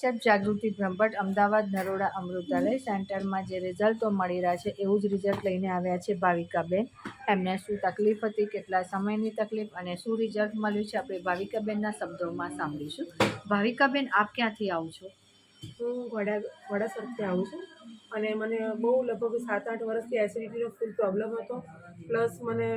સાહેબ, જાગૃતિ બ્રહ્મભટ્ટ, અમદાવાદ નરોડા અમૃતાલય સેન્ટરમાં જે રિઝલ્ટો મળી રહ્યા છે, એવું જ રિઝલ્ટ લઈને આવ્યા છે ભાવિકાબેન. એમને શું તકલીફ હતી, કેટલા સમયની તકલીફ અને શું રિઝલ્ટ મળ્યું છે, આપણે ભાવિકાબેનના શબ્દોમાં સાંભળીશું. ભાવિકાબેન, આપ ક્યાંથી આવો છો? હું વડા વડાસરથી આવું છું અને મને બહુ લગભગ સાત આઠ વર્ષથી એસિડિટીનો ફૂલ પ્રોબ્લેમ હતો. પ્લસ મને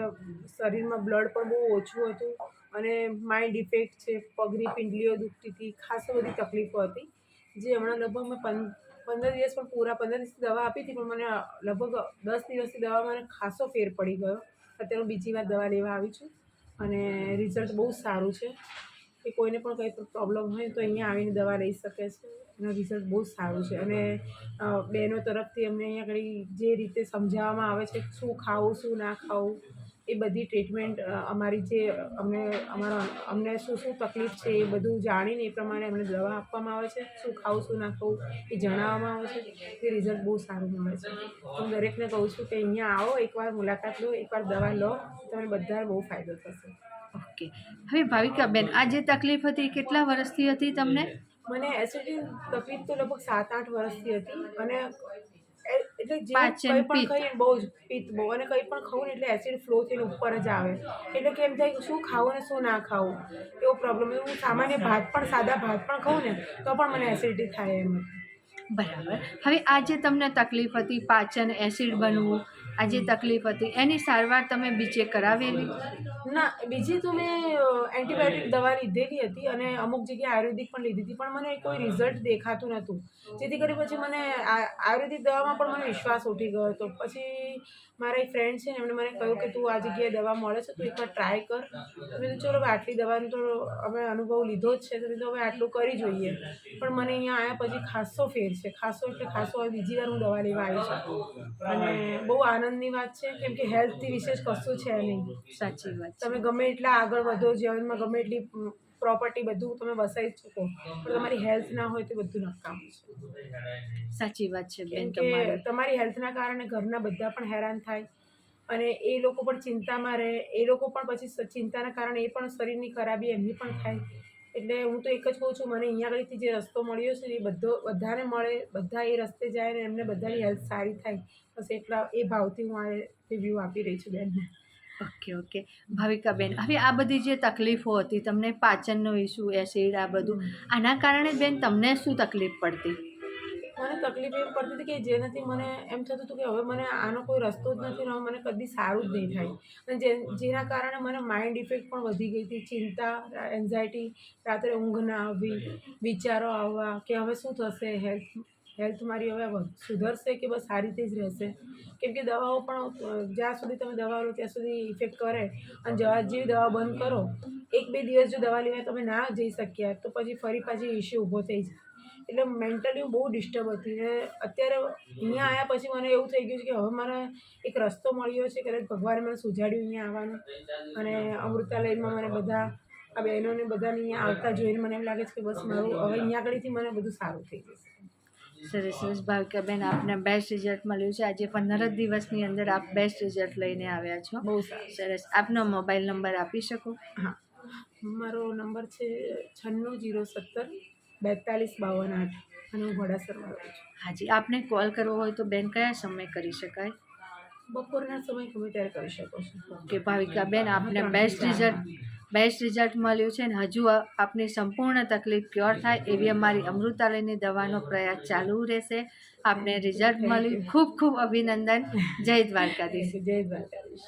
શરીરમાં બ્લડ પણ બહુ ઓછું હતું. અને માઇન્ડ ઇફેક્ટ છે, પગની પિંડલીઓ દુખતી હતી, ખાસો બધી તકલીફો હતી. જે હમણાં લગભગ મેં પંદ, પંદર દિવસ પણ પૂરા, પંદર દિવસની દવા આપી હતી, પણ મને લગભગ દસ દિવસની દવા મને ખાસો ફેર પડી ગયો. અત્યારે હું બીજી વાર દવા લેવા આવી છું અને રિઝલ્ટ બહુ સારું છે. કે કોઈને પણ કંઈ પ્રોબ્લેમ હોય તો અહીંયા આવીને દવા લઈ શકે છે. એનું રિઝલ્ટ બહુ સારું છે. અને બહેનો તરફથી અમને અહીંયા આગળ જે રીતે સમજાવવામાં આવે છે, શું ખાવું, શું ના ખાવું એ બધી ટ્રીટમેન્ટ અમારી જે અમને અમારા અમને શું શું તકલીફ છે એ બધું જાણીને એ પ્રમાણે અમને દવા આપવામાં આવે છે. શું ખાવું શું ના ખાવું એ જણાવવામાં આવે છે. તે રિઝલ્ટ બહુ સારું મળે છે. હું દરેકને કહું છું કે અહીંયા આવો એકવાર મુલાકાત લો એકવાર દવા લો તમને બધા બહુ ફાયદો થશે. ઓકે. હવે ભાવિકાબેન આ જે તકલીફ હતી એ કેટલા વર્ષથી હતી તમને? મને એસિડિટી તકલીફ તો લગભગ સાત આઠ વર્ષથી હતી અને એટલે જે કંઈ પણ ખાઈએ બહુ જ પિત્ત બહુ. અને કંઈ પણ ખાવું ને એટલે એસિડ ફ્લો થઈને ઉપર જ આવે. એટલે કેમ થાય કે શું ખાવું ને શું ના ખાવું એવો પ્રોબ્લેમ હું સામાન્ય ભાત પણ સાદા ભાત પણ ખાઉં ને તો પણ મને એસિડિટી થાય એમ. બરાબર. હવે આ જે તમને તકલીફ હતી પાચન એસિડ બનવું આ જે તકલીફ હતી એની સારવાર તમે બીજે કરાવેલી ના બીજી તો મેં એન્ટીબાયોટિક દવા લીધેલી હતી અને અમુક જગ્યાએ આયુર્વેદિક પણ લીધી હતી પણ મને કોઈ રિઝલ્ટ દેખાતું નહોતું. જેથી કરી પછી મને આયુર્વેદિક દવામાં પણ મને વિશ્વાસ ઉઠી ગયો હતો. પછી મારા એક ફ્રેન્ડ છે ને એમણે મને કહ્યું કે તું આ જગ્યાએ દવા મળે છે તું એકવાર ટ્રાય કર. મેં ચલો આટલી દવાનો તો અમે અનુભવ લીધો જ છે. તો કીધું હવે આટલું કરી જોઈએ. પણ મને અહીંયા આવ્યા પછી ખાસો ફેર છે ખાસો એટલે ખાસો હવે બીજી વાર હું દવા લેવા આવી છું અને બહુ આનંદની વાત છે કેમ કે હેલ્થથી વિશેષ કશું છે નહીં. સાચી વાત તમે ગમે એટલા આગળ વધો જીવનમાં ગમે એટલી પ્રોપર્ટી બધું તમે વસાઈ ચૂકો પણ તમારી હેલ્થ ના હોય તો બધું નકામ છે. સાચી વાત છે બેન તમારી. તમારી હેલ્થના કારણે ઘરના બધા પણ હેરાન થાય અને એ લોકો પણ ચિંતામાં રહે એ લોકો પણ પછી ચિંતાના કારણે એ પણ શરીરની ખરાબી એમની પણ થાય. એટલે હું તો એક જ કહું છું મને અહીંયા આગળથી જે રસ્તો મળ્યો છે એ બધો બધાને મળે બધા એ રસ્તે જાય ને એમને બધાની હેલ્થ સારી થાય. બસ એટલા એ ભાવથી હું આ રિવ્યૂ આપી રહી છું બેનને. Okay okay. ભાવિકાબેન હવે આ બધી જે તકલીફો હતી તમને પાચનનો ઇસ્યુ એસિડ આ બધું આના કારણે બેન તમને શું તકલીફ પડતી? મને તકલીફ એમ પડતી હતી કે જેનાથી મને એમ થતું હતું કે હવે મને આનો કોઈ રસ્તો જ નથી રહ્યો, મને કદી સારું જ નહીં થાય. અને જે, જેના કારણે મને માઇન્ડ ઇફેક્ટ પણ વધી ગઈ હતી. ચિંતા એન્ઝાયટી રાત્રે ઊંઘ ના આવવી, વિચારો આવવા કે હવે શું થશે હેલ્થ હેલ્થ મારી હવે સુધરશે કે બસ સારી રીતે જ રહેશે? કેમ કે દવાઓ પણ, જ્યાં સુધી તમે દવા લો ત્યાં સુધી ઇફેક્ટ કરે. અને જવા જેવી દવા બંધ કરો. એક બે દિવસ જો દવા લેવા તમે ના જઈ શક્યા, તો પછી ફરી પાછી ઇશ્યુ ઊભો થઈ જાય. એટલે મેન્ટલી હું બહુ ડિસ્ટર્બ હતી ને અત્યારે અહીંયા આવ્યા પછી મને એવું થઈ ગયું છે કે હવે મને એક રસ્તો મળ્યો છે કદાચ ભગવાને મને સુજાડ્યું અહીંયા આવવાનું. અને અમૃતાલયમાં મને બધા આ બહેનોને બધાને અહીંયા આવતા જોઈને મને એમ લાગે છે કે બસ મારું હવે અહીંયા આગળથી મને બધું સારું થઈ જશે. સરસ સરસ. ભાવિકાબેન આપને બેસ્ટ રિઝલ્ટ મળ્યું છે. આજે પંદર જ દિવસની અંદર આપ બેસ્ટ રિઝલ્ટ લઈને આવ્યા છો. બહુ સારું. સરસ. આપનો મોબાઈલ નંબર આપી શકો? હા. મારો નંબર છે છન્નું જીરો સત્તર બેતાલીસ બાવન આઠ અને હું ઘોડાસરમાં રહું છું. હાજી આપને કોલ કરવો હોય તો બેન કયા સમય કરી શકાય? બપોરના સમય ગમે ત્યારે કરી શકો છો. કે ભાવિકાબેન આપને બેસ્ટ રિઝલ્ટ બેસ્ટ રિઝલ્ટ મળ્યું છે ને હજુ આપની સંપૂર્ણ તકલીફ ક્યોર થાય એવી અમારી અમૃતાલયની દવાનો પ્રયાસ ચાલુ રહેશે. આપને રિઝલ્ટ મળ્યું. ખૂબ ખૂબ અભિનંદન. જય દ્વારકાધીશ. જય દ્વારકાધીશ.